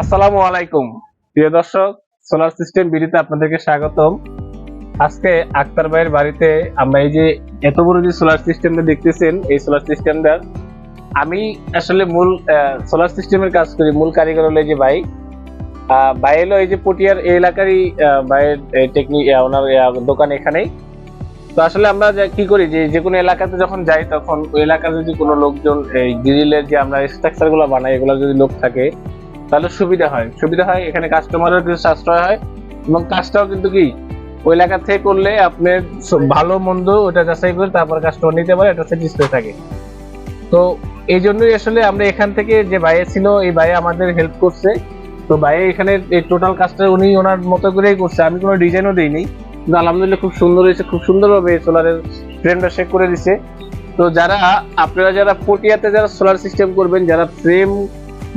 আসসালামু আলাইকুম। প্রিয় দর্শক সোলার সিস্টেম বিডিতে আপনাদেরকে স্বাগতম। আজকে আক্তার ভাইয়ের বাড়িতে আমরা এই যে এত বড় যে সোলার সিস্টেমটা দেখতেছেন, এই সোলার সিস্টেমটা আমি আসলে মূল সোলার সিস্টেমের কাজ করি, মূল কারিগর হলো যে ভাই। ভাই হলো এই যে পটিয়ার এই এলাকারই ভাইয়ের টেকনিক ওনার দোকান এখানেই। তো আসলে আমরা কি করি, যে যে কোনো এলাকাতে যখন যাই তখন ওই এলাকার যদি কোনো লোকজন এই গ্রিলের যে আমরা স্ট্রাকচারগুলো বানাই, এগুলো যদি লোক থাকে তাহলে সুবিধা হয়। সুবিধা হয় এখানে কাস্টমারের কিছু সাশ্রয় হয় এবং কাজটাও কিন্তু কি, ওই এলাকা থেকে করলে আপনার স- ভালো, মন্দ ওটা যাচাই করে তারপর কাস্টমার নিতে পারে, এটা স্যাটিসফাই থাকে। তো এই জন্যই আসলে আমরা এখান থেকে যে ভাইয়ে ছিল, এই ভাইয়ে আমাদের হেল্প করছে। তো ভাইয়ে এখানে এই টোটাল কাজটা উনি ওনার মতো করেই করছে। আমি কোনো ডিজাইনও দিইনি, কিন্তু আলহামদুলিল্লাহ খুব সুন্দর হয়েছে, খুব সুন্দরভাবে এই সোলারের ফ্রেমটা শেক করে দিছে। তো যারা, আপনারা যারা পটিয়াতে যারা সোলার সিস্টেম করবেন, যারা ফ্রেম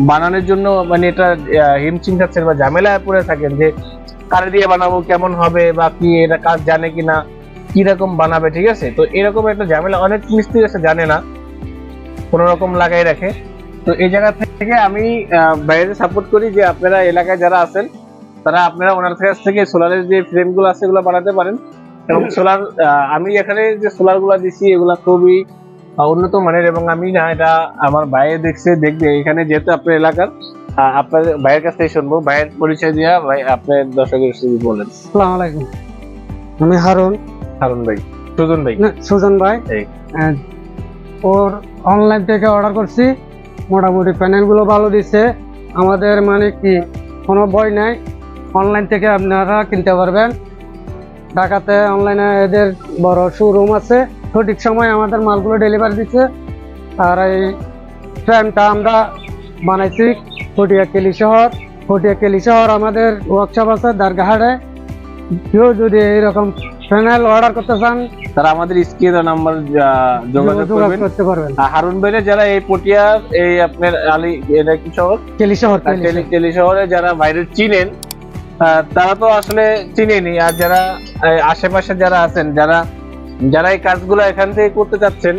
বানানোর জন্য মানে এটা হিমচিম খাচ্ছেন বা ঝামেলায় পড়ে থাকেন যে কারে দিয়ে বানাবো, কেমন হবে বা কি এটা কাজ জানে কি কিনা কীরকম বানাবে, ঠিক আছে? তো এরকম একটা ঝামেলা, অনেক মিস্ত্রি আছে জানে না, কোন রকম লাগাই রাখে। তো এই জায়গা থেকে আমি বাইরে সাপোর্ট করি যে আপনারা এলাকায় যারা আছেন, তারা আপনারা ওনার কাছ থেকে সোলারের যে ফ্রেমগুলো আছে, এগুলো বানাতে পারেন। এবং সোলার আমি এখানে যে সোলারগুলা দিচ্ছি এগুলা খুবই উন্নত মানের এবং আমি না এটা আমার বাইরে দেখছে দেখবে এখানে যেহেতু আপনার এলাকার আপনার ভাইয়ের কাছ থেকে শুনব ভাইয়ের পরিচয় দিয়া ভাই আপনার দর্শকের শুধু বলেন। আসসালামু আলাইকুম। আমি হারুন। হারুন ভাই। সুজন ভাই। না, সুজন ভাই। ওর অনলাইন থেকে অর্ডার করছি। মোটামুটি প্যানেলগুলো ভালো দিচ্ছে আমাদের মানে কি কোনো বই নাই। অনলাইন থেকে আপনারা কিনতে পারবেন। ঢাকাতে অনলাইনে এদের বড় শোরুম আছে। সঠিক সময় আমাদের মালগুলো ডেলিভারি দিচ্ছে আর এই ফ্রেমটা আমরা বানাইছি ফটিয়া কেলি শহর। ফটিয়া কেলি শহর আমাদের ওয়ার্কশপ আছে দারগাহাটে কেউ যদি এইরকম প্যানেল অর্ডার করতে চান তারা আমাদের স্ক্রিনে নাম্বার যোগাযোগ করতে পারবেন। হারুন ভাইরা যারা এই পটিয়ার এই আপনার আলী এটা কি শহর? কেলি শহর কেলি শহরে। যারা বাইরে চিনেন তারা তো আসলে চিনেনি। আর যারা আশেপাশে যারা আছেন যারা যারা এই কাজগুলো এখান থেকে করতে চাচ্ছেন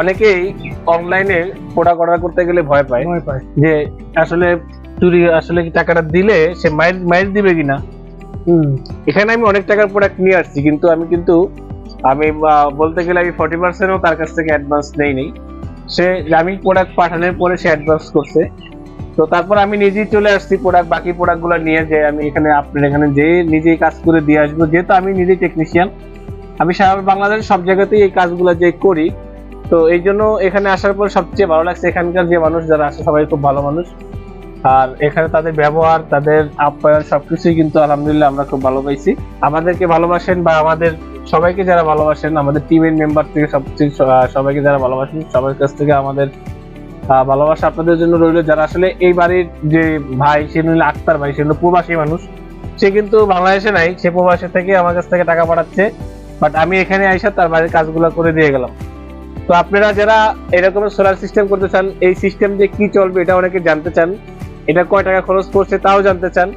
অনেকেই অনলাইনে প্রোডাক্ট অর্ডার করতে গেলে ভয় পায় যে আসলে চুরি আসলে টাকাটা দিলে সে মাইর মাইর দিবে কিনা? এখানে আমি অনেক টাকার প্রোডাক্ট নিয়ে আসছি কিন্তু আমি কিন্তু আমি বলতে গেলে আমি ফর্টি পার্সেন্টও তার কাছ থেকে অ্যাডভান্স নেই নেই সে আমি প্রোডাক্ট পাঠানোর পরে সে অ্যাডভান্স করছে। তো তারপর আমি নিজেই চলে আসছি প্রোডাক্ট বাকি প্রোডাক্টগুলো নিয়ে যে আমি এখানে আপনার এখানে যে নিজেই কাজ করে দিয়ে আসব যেহেতু আমি নিজেই টেকনিশিয়ান আমি সারা বাংলাদেশের সব জায়গাতেই এই কাজগুলো যে করি। তো এই জন্য এখানে আসার পর সবচেয়ে ভালো লাগছে এখানকার যে মানুষ যারা আসে সবাই খুব ভালো মানুষ। আর এখানে তাদের ব্যবহার তাদের আপ্যায়ন সবকিছুই কিন্তু আলহামদুলিল্লাহ আমরা খুব ভালো পাইছি। আমাদেরকে ভালোবাসেন বা আমাদের সবাইকে যারা ভালোবাসেন আমাদের টিমের মেম্বার থেকে আহ, সবাইকে যারা ভালোবাসেন সবার কাছ থেকে আমাদের ভালোবাসা আপনাদের জন্য রইল। যারা আসলে এই বাড়ির যে ভাই সে হলো আক্তার ভাই সে প্রবাসী মানুষ। সে কিন্তু বাংলাদেশে নাই সে প্রবাসী থেকে আমার কাছ থেকে টাকা পাঠাচ্ছে। বাট আমি এখানে আইসা তার বাড়ির কাজগুলো করে দিয়ে গেলাম। তো আপনারা যারা এরকম সোলার সিস্টেম করতে চান এই সিস্টেম দিয়ে কি চলবে এটা অনেকে জানতে চান। এটা কয় টাকা খরচ পড়ছে তাও জানতে চান।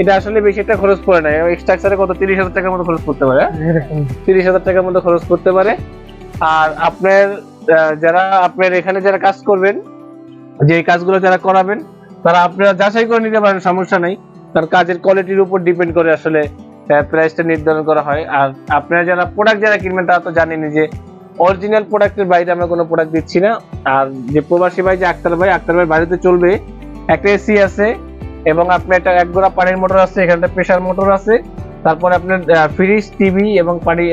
এটা আসলে বেশি একটা খরচ পড়ে না। স্ট্রাকচারে কত? তিরিশ হাজার টাকার মতো খরচ পড়তে পারে হ্যাঁ? তিরিশ হাজার টাকার মতো খরচ করতে পারে। আর আপনার যারা আপনার এখানে যারা কাজ করবেন যে কাজগুলো যারা করাবেন তারা আপনারা যাচাই করে নিতে পারেন সমস্যা নেই। তার কাজের কোয়ালিটির উপর ডিপেন্ড করে আসলে প্রাইসটা নির্ধারণ করা হয়। আর আপনারা যারা প্রোডাক্ট যারা কিনবেন, তারা তো জানেনই যে অরিজিনাল প্রোডাক্টের বাইরে আমরা কোনো প্রোডাক্ট দিচ্ছি না। আর যে প্রবাসী ভাই, যে আক্তার ভাই আক্তার ভাই বাড়িতে চলবে একটা এসি আছে এবং আপনার একটা এক গোড়া পানির মোটর আছে, এখানে প্রেসার মোটর আছে। তারপরে আপনার ফ্রিজ টিভি এবং পানি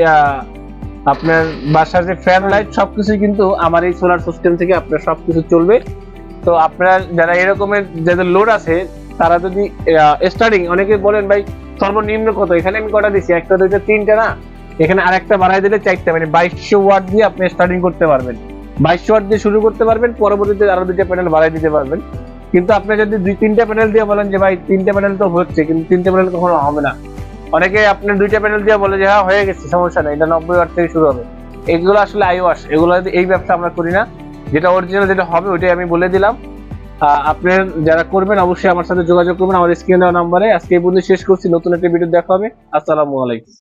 আপনার বাসার যে ফ্যান লাইট সবকিছু কিন্তু আমার এই সোলার সিস্টেম থেকে আপনার সবকিছু চলবে। তো আপনার যারা এরকমের যাদের লোড আছে, তারা যদি স্টার্টিং অনেকে বলেন, ভাই সর্বনিম্ন কত? এখানে আমি কটা দিচ্ছি একটা, দুইটা, তিনটা না? এখানে আরেকটা বাড়াই দিলে চারটা মানে বাইশশো ওয়াট দিয়ে আপনি স্টার্টিং করতে পারবেন। বাইশশো ওয়াট দিয়ে শুরু করতে পারবেন, পরবর্তীতে আরও দুইটা প্যানেল বাড়াই দিতে পারবেন। কিন্তু আপনি যদি দুই, তিনটা প্যানেল দিয়ে বলেন যে, ভাই, তিনটা প্যানেল তো হচ্ছে, কিন্তু তিনটা প্যানেল কখনো হবে না। অনেকে আপনার দুইটা প্যানেল দিয়ে বলে যে হ্যাঁ হয়ে গেছে, সমস্যা নেই, এটা নব্বই ওয়াট থেকে শুরু হবে। এগুলো আসলে আইওয়াস এগুলো এই ব্যবসা আমরা করি না, যেটা অরিজিনাল যেটা হবে, ওইটাই আমি বলে দিলাম। আপনার যারা করবেন, অবশ্যই আমার সাথে যোগাযোগ করবেন। আমার স্ক্রিনে দেওয়া নাম্বারে। আজকে এই পর্যন্ত শেষ করছি। নতুন একটা ভিডিও দেখা হবে। আসসালামু আলাইকুম।